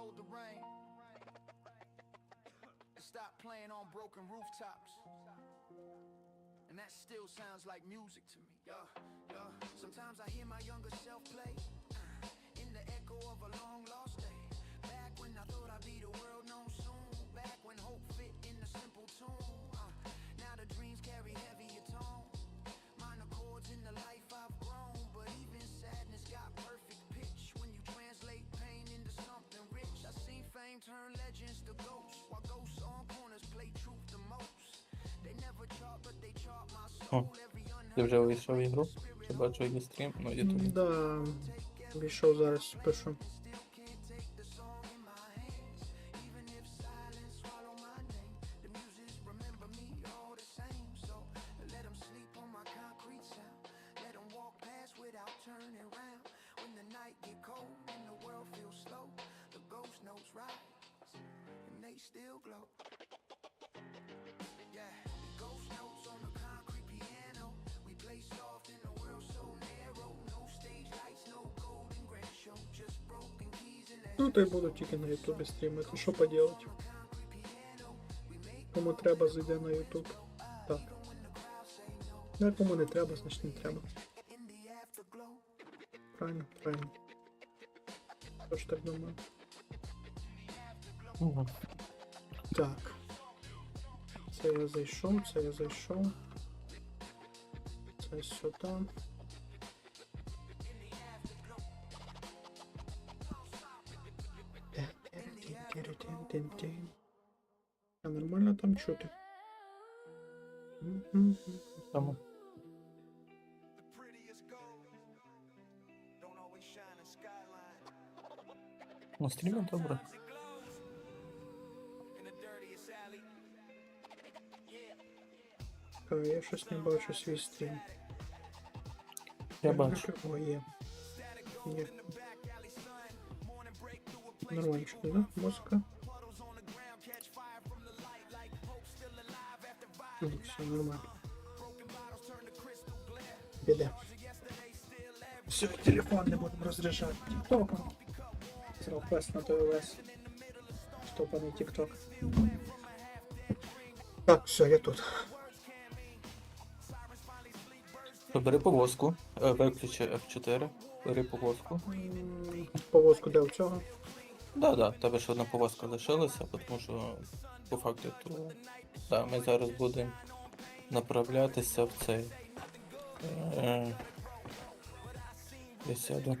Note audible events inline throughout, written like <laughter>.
told the rain <coughs> stop playing on broken rooftops. And that still sounds like music to me. Yeah, yeah. Sometimes I hear my younger self play uh, in the echo of a long lost day. Back when I thought I'd be the world known soon. Back when hope fit in a simple tune. Uh, now the dreams carry heavier turn legends to ghosts. While ghosts on corners play truth the most. They never chart, but they chart my soul. Every Ти вже вийшов в ігру? Чи бачу її стрім Ну, на ютубі? Да, війшов зараз, пишу. Still glow. Yeah, ghost notes on the concrete piano. We play soft in a world so narrow. No stage lights, no golden grand show. Just broken keys in the Ну, то й буду тільки на Ютубі стрімити. Що поділати? Кому треба, зайде на Ютуб. Так. Ну, а кому не треба, значить не треба. Правильно, правильно. Тож так думаю. Угу. Так. Це я зайшов, це я зайшов. Це сюди. А нормально там чути? Мгм. Тому. prettiest gold. Так, я щось не бачу свій стрім. Я бачу. О, є. Є. Нормально, да? Музика. Ну, все нормально. Піде. Все, телефон не будемо розряджати. Тіктоком. Зрав квест на той ОС. Штопаний тікток. Так, все, я тут. Бери повозку, е, виключи F4, бери повозку. Повозку у цього? Да, да, в тебе ще одна повозка лишилася, тому що по факту то. Да, ми зараз будемо направлятися в цей. Е, Я сяду.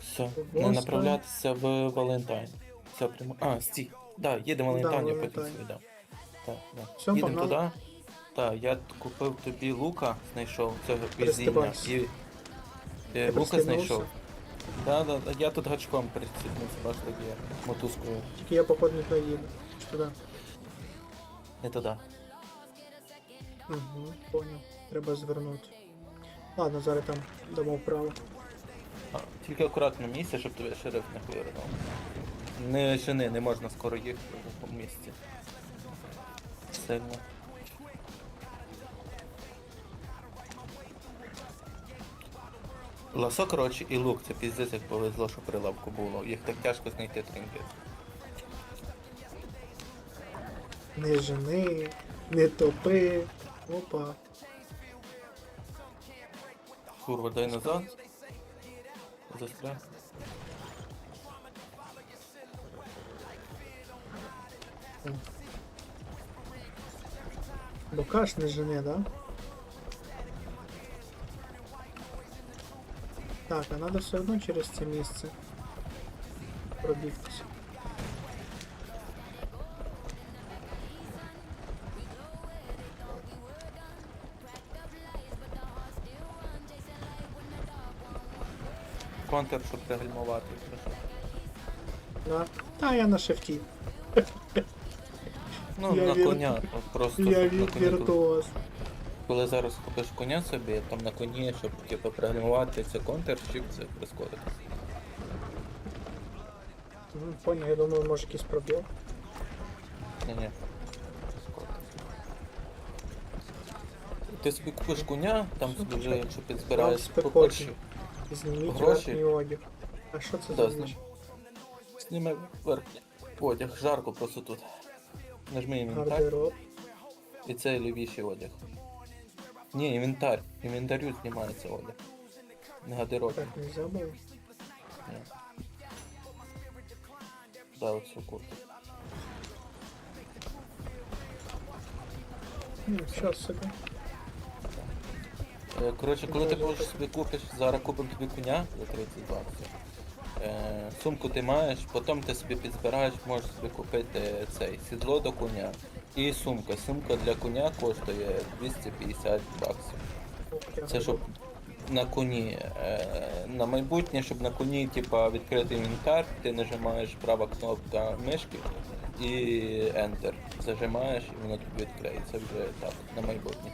Все. Не Повозка. направлятися в Валентайн. Все прямо. А, стій. Да, їдемо в Да, Валентайн, я потім Валентайн. віддам. Так, да. Все, Їдемо погнали. туди. Так, я купив тобі лука, знайшов цього. Перестебайся. І... Е, лука знайшов. Да, да, да, я тут гачком приціпнувся, бачиш, так є мотузкою. Тільки я походу не доїду. Чи туди? Не туди. Угу, понял. Треба звернути. Ладно, зараз там дамо вправо. А, тільки акуратно місце, щоб тобі шериф не вивернув. Не жени, не можна скоро їхати по місці. Сильно. Ласо, коротше, і лук, це піздець, як повезло, що при лавку було. Їх так тяжко знайти тринки. Не жени, не топи. Опа. Курва, дай назад. Застряг. Бокаш не жени, да? Так, а надо все одно через це місце пробігтися. Контр, щоб пригальмувати. Да. Та я на шифті. Ну, Я на вір- коня. Просто Я на від коні тут- віртуоз. Коли зараз купиш коня собі, там на коні, щоб типу пригальмувати, це контр, чіп це прискорити. Мгм, Понял, я думаю, може якийсь пробіл. Ні-ні. Ти собі купиш коня, там собі вже, якщо підзбираєш, по-перше, Зніміть Гроші? верхній одяг. А що це Да, за. Зніми верхній одяг, жарко просто тут. Нажми інвентар. Гардероб. І це лівіший одяг. Ні, інвентар. Інвентарю знімається одяг. Не гардеробі. Так, не. Ні. Да, оцю куртку. Ну, щас собі. Е, Коротше, коли ти будеш собі купиш, зараз купимо тобі коня за 30 баксів. Е, сумку ти маєш, потім ти собі підзбираєш, можеш собі купити цей сідло до коня і сумка. Сумка для коня коштує 250 баксів. Це щоб на коні. Е, на майбутнє, щоб на коні типа, відкрити інвентар, ти нажимаєш права кнопка мишки і Enter. Зажимаєш і воно тобі відкриється вже так, на майбутнє.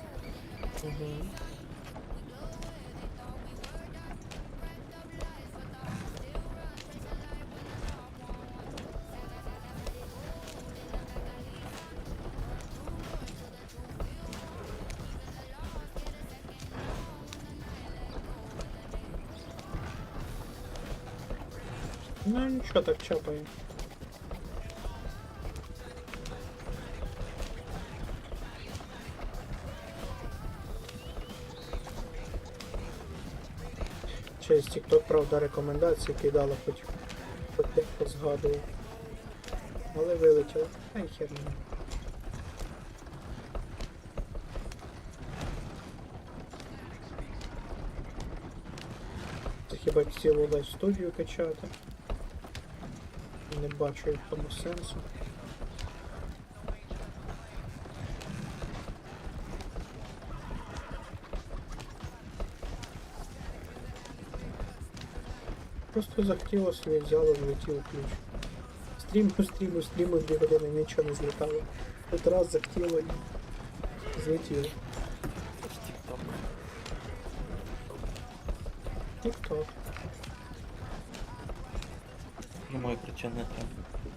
Нічого так чапає. Через TikTok, правда, рекомендації кидала, хоч хоч дехто згадував. Але вилетіло. Ай херня. Це хіба цілу лайв студію качати? Не бачу в тому сенсу. Просто захотілося і взяло, влетів ключ. Стріму, стріму, стріму, дві години нічого не злітало. Тут раз захотіло і злетіло. Прямої причини не треба.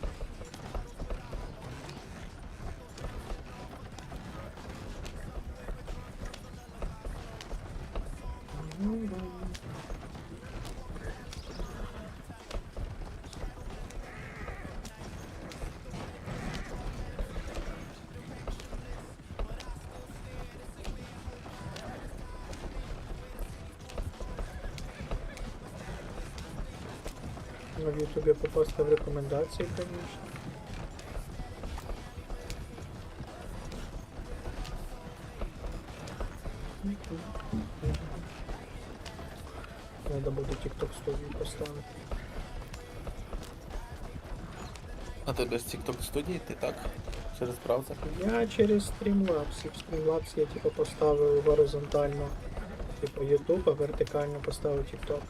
На в Ютубі попасти в рекомендації, звісно. Треба буде TikTok студію поставити. А ти без TikTok студії ти так? Через браузер? Я через Streamlabs. І в Streamlabs я типу поставив горизонтально типу YouTube, а вертикально поставив TikTok.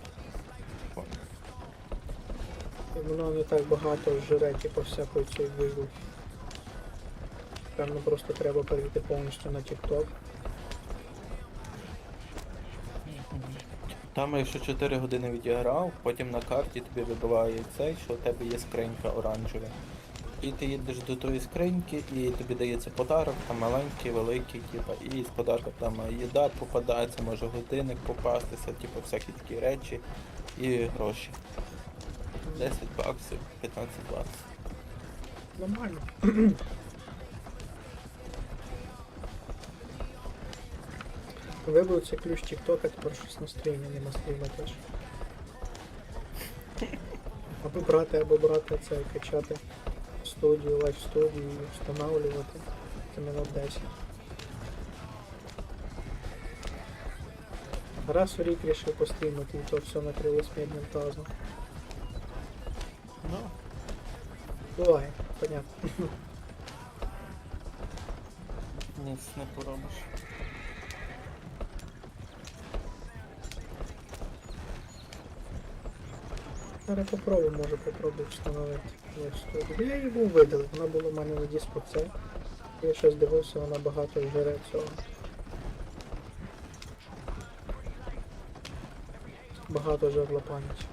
Воно не так багато жре, типу, всякої цієї вигу. Певно, просто треба перейти повністю на TikTok. Там, якщо 4 години відіграв, потім на карті тобі вибиває цей, що у тебе є скринька оранжева. І ти їдеш до тої скриньки, і тобі дається подарок, там маленький, великий, типа, і з подарка там їда попадається, може годинник попастися, типу всякі такі речі і гроші. 10 баксів, 15 баксів. Нормально. Вибив цей ключ TikTok, а тепер щось на стрімі, нема стріма теж. <laughs> Або брати, або брати це качати в студію, лайв студію і встановлювати. Це минут 10. Раз у рік рішив пострімити, і то все накрилось медним тазом. Буває, понятно. ніц не поробиш. Зараз попробую, може попробую встановити. Я його видалив, вона була в мене на диску це. Я щось дивився, вона багато жире цього. Багато жерла пам'яті.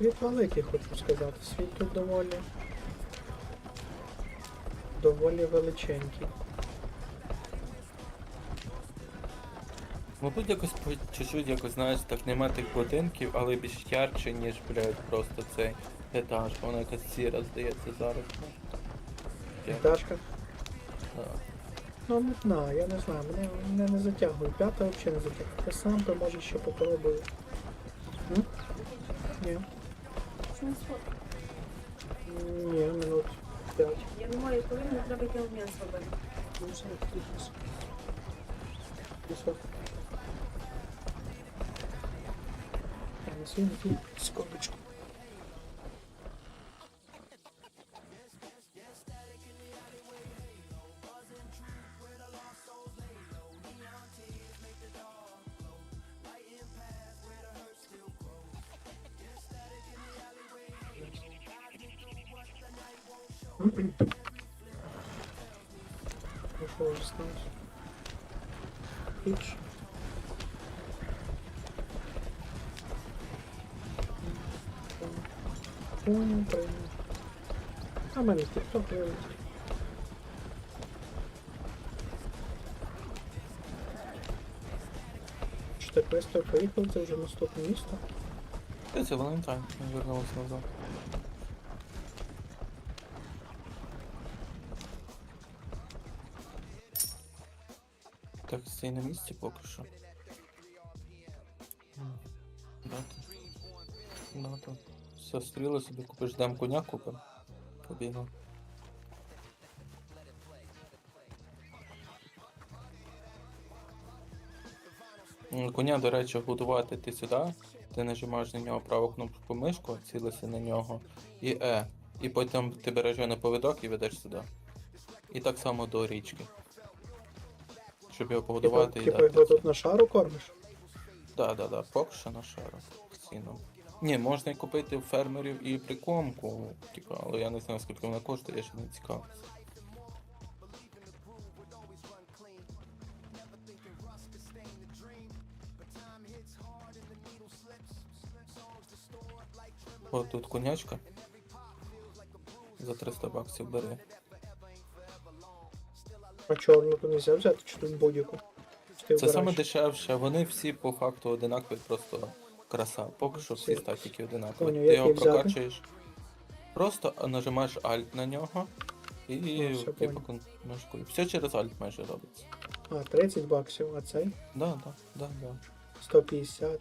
Світ великий, хочу сказати. Світ тут доволі доволі величенький. Мабуть, якось по чуть-чуть, якось, знаєш, так нема тих будинків, але більш ярче, ніж, блядь, просто цей етаж. Вона якась сіра, здається, зараз. Дашка. да. Ну, не знаю, я не знаю, мене, мене не затягує. П'ята взагалі не затягує. Я сам то може ще попробую. М? Ні. Чому сфоткати? Ні, минут п'ять. Я не маю коли не треба йти обмін зробити. Ну, все, тихо. Тихо. Я мене вилетів. Що так весто поїхав, це вже наступне місто. Та Це Валентайн, він вернувся назад. Так, стій на місці поки що. М, Дати. Дати. Все, стріли собі купиш, дам коня купим. Побігав. Коня, до речі, годувати ти сюди. Ти нажимаєш на нього праву кнопку мишку, цілися на нього, і Е. І потім ти береш його на повідок і ведеш сюди. І так само до річки. Щоб його погодувати і типа дати. його тут на шару кормиш? Да, да, да, поки що на шару. Ціну. Ні, можна купити у фермерів і прикормку, типу, але я не знаю, скільки вона коштує, я ще не цікавий. О, тут конячка. За 300 баксів бери. А чорну то нельзя взяти, чи тут будь-яку? Це саме дешевше, вони всі по факту одинакові, просто краса. Поки що всі статики одинакові. Ти як його їх взяти? прокачуєш. Просто нажимаєш Alt на нього і Ну, все, типу, кон- мишкою. Все через Alt майже робиться. А, 30 баксів, а цей Да, да, да, да. 150.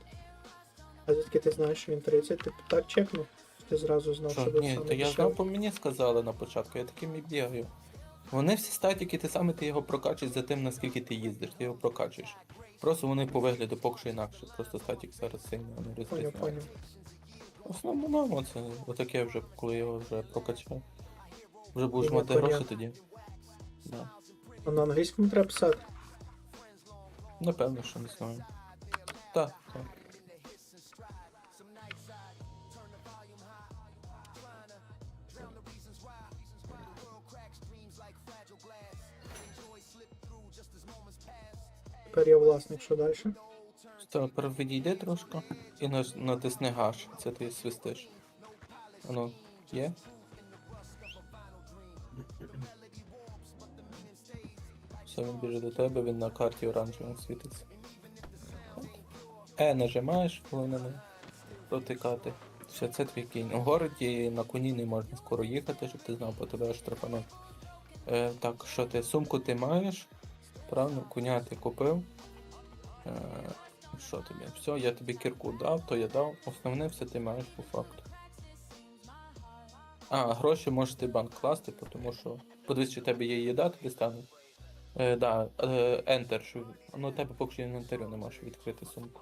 А звідки ти знаєш, що він 30? Ти так чекнув? Ти зразу знав, Що, що це ні, саме то я знав, по мені сказали на початку, я таким і бігаю. Вони всі статики, ти саме ти його прокачуєш за тим, наскільки ти їздиш, ти його прокачуєш. Просто вони по вигляду поки що інакше. Просто статик зараз сильно не Поняв, розрізняє. поняв. В основному це отаке вже, коли його вже прокачав. Вже будеш мати гроші тоді. Да. А на англійському треба писати. Напевно, що не знаю. Так, так. Тепер я власник, що далі? Тепер відійди трошки і натисни гаш. Це ти свистиш. Воно є? Все, він біжить до тебе, він на карті оранжевим світиться. Е, нажимаєш, головне не протикати. Все, це твій кінь. У городі на коні не можна скоро їхати, щоб ти знав, по тебе штрафануть. Е, так, що ти? Сумку ти маєш? Правильно, коня ти купив. Е, що тобі? Все, я тобі кірку дав, то я дав. Основне все ти маєш по факту. А, гроші можеш ти банк класти, тому що. Подивись, чи тебе є їда, тобі стане. Е, да, е, Enter, що. Ну, тебе поки що інвентарю не можеш відкрити сумку.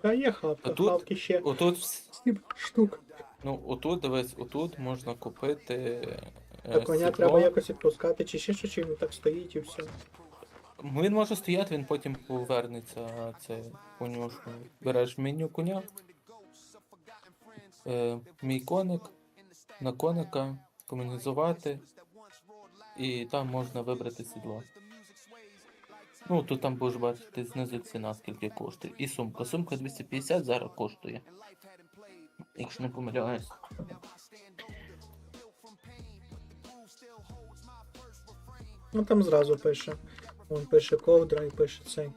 Поїхала, тут- ще Отут, вс- 7 штук. ну, отут, дивись, отут можна купити. Е, Та коня сідло. треба якось відпускати, чи ще що, чи він так стоїть і все. Він може стояти, він потім повернеться. Це конюшку. Береш меню коня. Е, мій коник. На коника комунізувати. І там можна вибрати сідло. Ну, тут там будеш бачити знизу ціна, скільки коштує. І сумка. Сумка 250 зараз коштує. Якщо не помиляюсь. Ну там зразу пише. Вон пише ковдра і пише цей.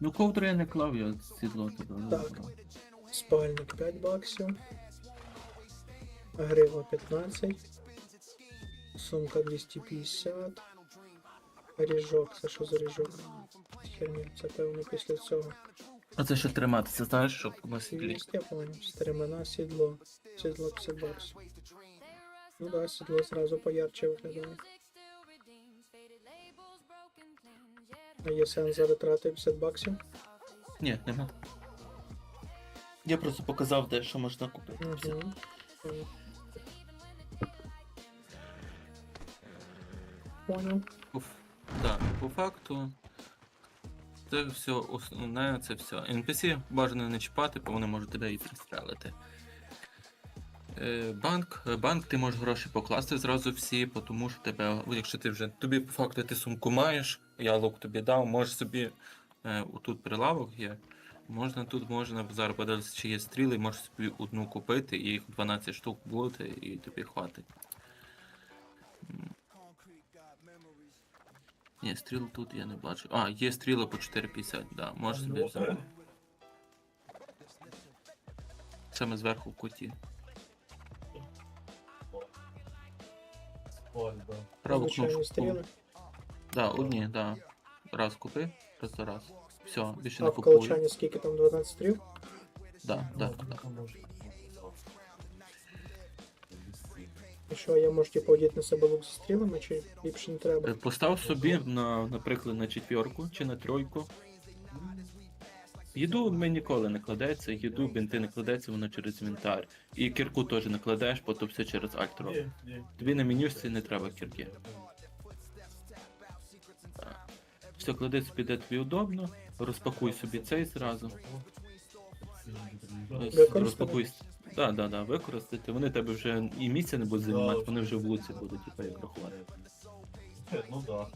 Ну ковдру я не клав, я сідло туди. не Так. брав. Спальник 5 баксів. Грива 15. Сумка 250. Ріжок, це що за ріжок? Херня, це певно після цього. А це що триматися, знаєш, щоб на сідлі. Я понял. Стремена, сідло. Сідло 50 баксів. Ну да, сідло зразу поярче виглядає. А є сенс за ретрати 50 баксів? Ні, нема. Я просто показав, де що можна купити. Все. Понял. Да, по факту. Це все основне, це все. NPC бажано не чіпати, бо вони можуть тебе і пристрелити. Е, Банк, е, банк ти можеш гроші покласти зразу всі, тому що тебе, якщо ти вже тобі по факту ти сумку маєш, я лук тобі дав, можеш собі е, тут прилавок є. Можна тут можна зараз подивитися, чи є стріли, можеш собі одну купити, і їх 12 штук буде, і тобі хватить. Ні, стріл тут я не бачу. А, є стріли по 4,50, да, можеш собі взяти. Саме зверху в куті. Праву Звичайні кнопку. стріли. Да, одні, да. Раз купи, просто раз. Все, більше А не в купую. колчані скільки там 12 стріл? Да, да, да. І що, я можу типу одіти на себе лук зі стрілами, чи ліпше не Е, треба? Постав собі, на, наприклад, на четвірку чи на тройку. Їду ми ніколи не кладеться, їду бінти не кладеться, воно через інвентар. І кірку теж не кладеш, бо то все через альт робить. Тобі на менюшці не треба кірки. Все, клади собі, де тобі удобно, розпакуй собі цей зразу. Використати? Розпакуй. Да, да, да, використати. Вони тебе вже і місця не будуть займати, вони вже в луці будуть, типу, як рахувати. Ну да.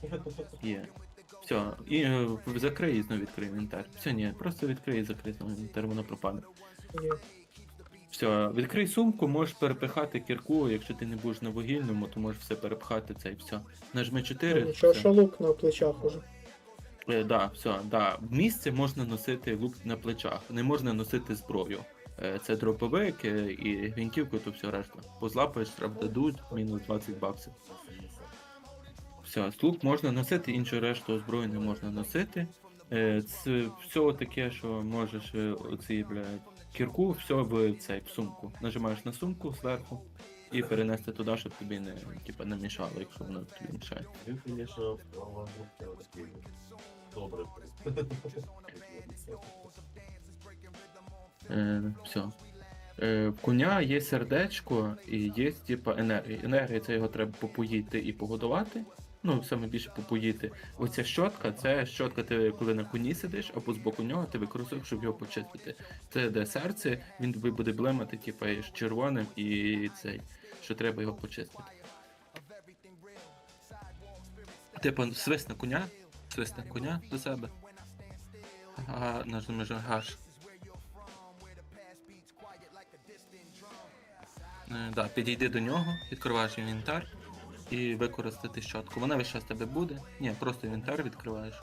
Є. Все, і е, закрий і знову відкрий інвентар. Все, ні, просто відкрий і закрий знову інвентар, воно пропаде. Ні. Все, відкрий сумку, можеш перепихати кірку, якщо ти не будеш на вугільному, то можеш все перепхати це і все. Нажми 4. Ну, Нічого, все. що лук на плечах уже. Е, да, все, да. В місці можна носити лук на плечах, не можна носити зброю. Е, Це дроповик е, і гвинтівку, то все решта. Позлапаєш, штраф дадуть, мінус 20 баксів. Все, лук можна носити, іншу решту зброї не можна носити. Е, Це все таке, що можеш е, оці, блядь, кірку, все в цей в сумку. Нажимаєш на сумку зверху і перенести туди, щоб тобі не, типа, не мішало, якщо воно тобі мішає. Він, звісно. Добре. Е, все. Е, в коня є сердечко і є типа енергія. Енергія це його треба попоїти і погодувати. Ну, саме більше попоїти. Оця щотка, це щотка, ти коли на коні сидиш, або з боку нього ти використовуєш, щоб його почистити. Це де серце, він тобі буде блимати, типа, з червоним і цей, що треба його почистити. Типу, свист на коня, свист на коня до себе. А, нажмеш гаш. Е, Да, підійди до нього, відкриваєш інвентар і використати щотку. Вона весь час тебе буде. Ні, просто інвентар відкриваєш.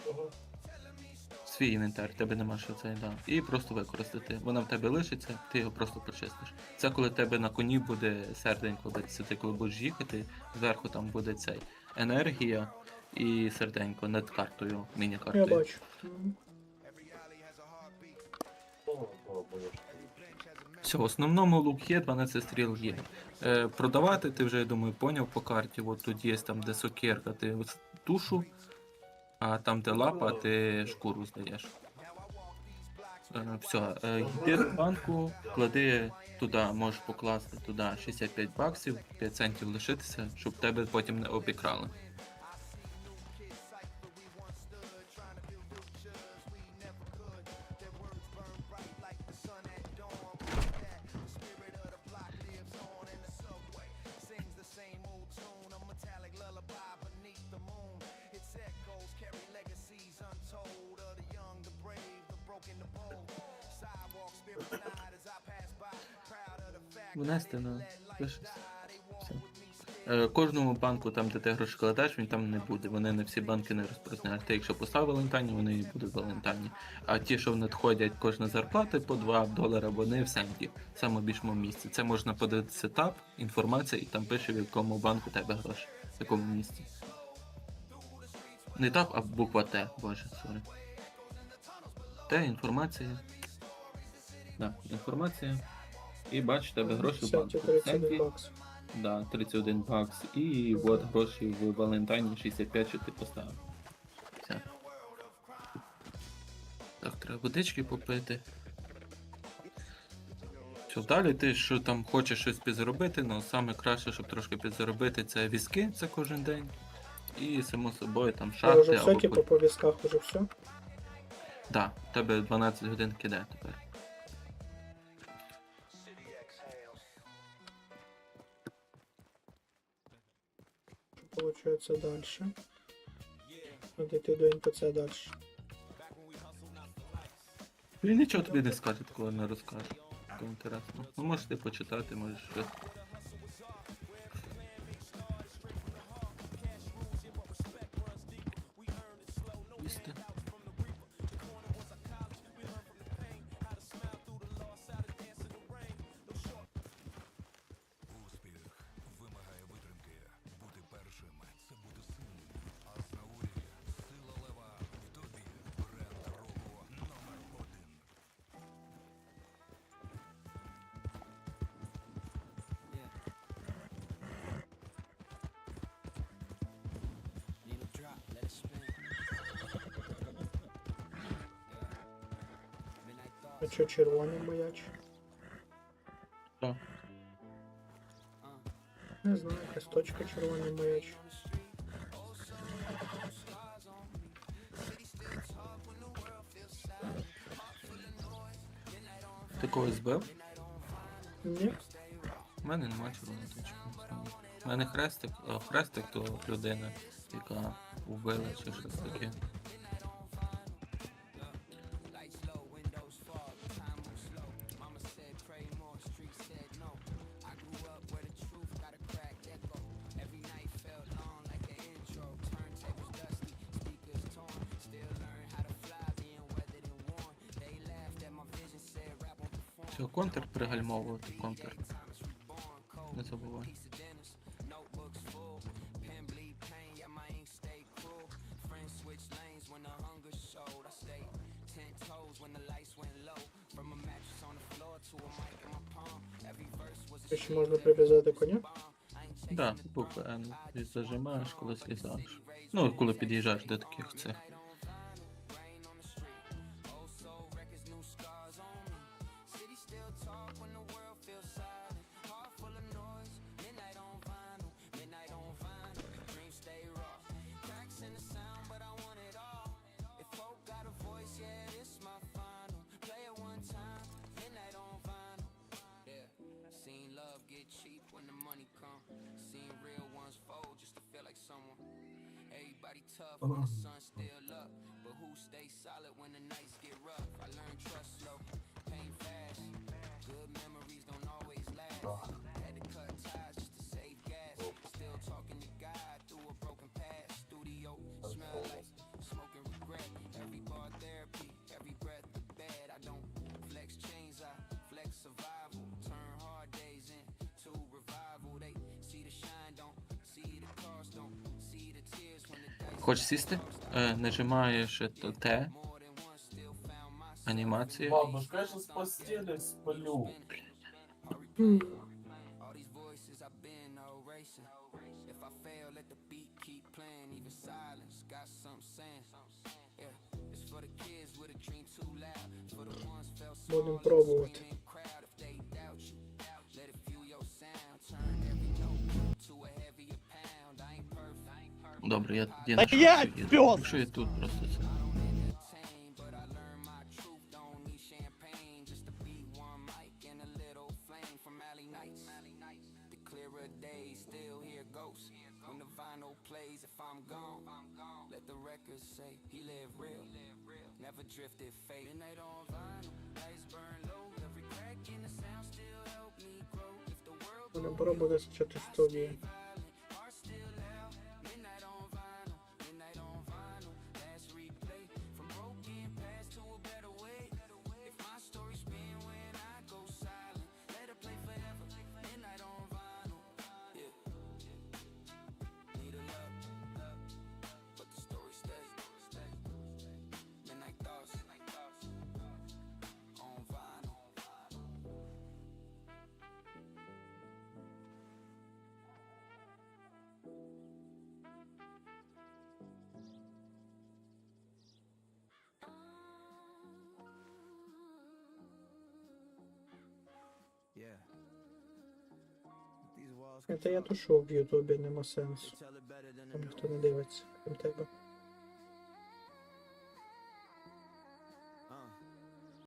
Свій інвентар, тебе нема що це, да. І просто використати. Вона в тебе лишиться, ти його просто почистиш. Це коли тебе на коні буде серденько битися, ти коли будеш їхати, зверху там буде цей енергія і серденько над картою, міні-картою. бачу. О, о, боже. Все, в основному лук є, 12 стріл є. Е, продавати ти вже, я думаю, поняв по карті. От тут є там, де сокирка, ти тушу, а там, де лапа, ти шкуру здаєш. Е, все, йди в банку, клади туди, можеш покласти туди 65 баксів, 5 центів лишитися, щоб тебе потім не обікрали. Кожному банку, там, де ти гроші кладеш, він там не буде. Вони не всі банки не розпространяють. Ти якщо поставив Валентайні, вони і будуть Валентайні. А ті, що надходять кожна зарплата по 2 долара, вони в сенті, в самому більшому місці. Це можна подивитися тап, інформація, і там пише, в якому банку тебе гроші, в якому місці. Не тап, а буква Т, боже, сорі. Т, інформація. Да, інформація. І бач, тебе гроші в банку. Кстати, в 31 сенті. бакс. Да, 31 бакс. І от гроші в Валентайні 65, що ти поставив. Все. Так, треба водички попити. Що далі ти що там хочеш щось підзаробити, але саме краще, щоб трошки підзаробити, це візки, це кожен день. І само собою там Я шахти вже все, або. типу, по візках уже все. Да, в тебе 12 годин кидає тепер. Що получається далі? Дійти до НПЦ дальше. Він нічого тобі не скаже, коли не розкаже. Кому інтересно. Ну можеш ти почитати, можеш щось. А що червоний маяч? Що? Не знаю, якась точка червоний маяч. Ти когось збив? Ні. У мене нема червоної точки. У мене хрестик, а хрестик то людина, яка вбила чи щось таке. Все, контр пригальмовувати, контр. Не забувай. Ще можна прив'язати коня. Да, буква N. Зажимаєш, коли слізаєш. Ну, коли під'їжджаєш до таких цих. Money come. Seen real ones fold just to feel like someone. Everybody tough when the sun still up, but who stays solid when the nights Хочеш сісти? Е, нажимаєш это Т. Анімація. Бабушка, я сейчас с постели сплю. М, All Добре, я тоді Та на я шахті їду. пёс! Якщо я тут просто це. entertain, but I learned my Это я тушу в Ютубі, нема сенсу. Там ніхто не дивиться, крім тебе.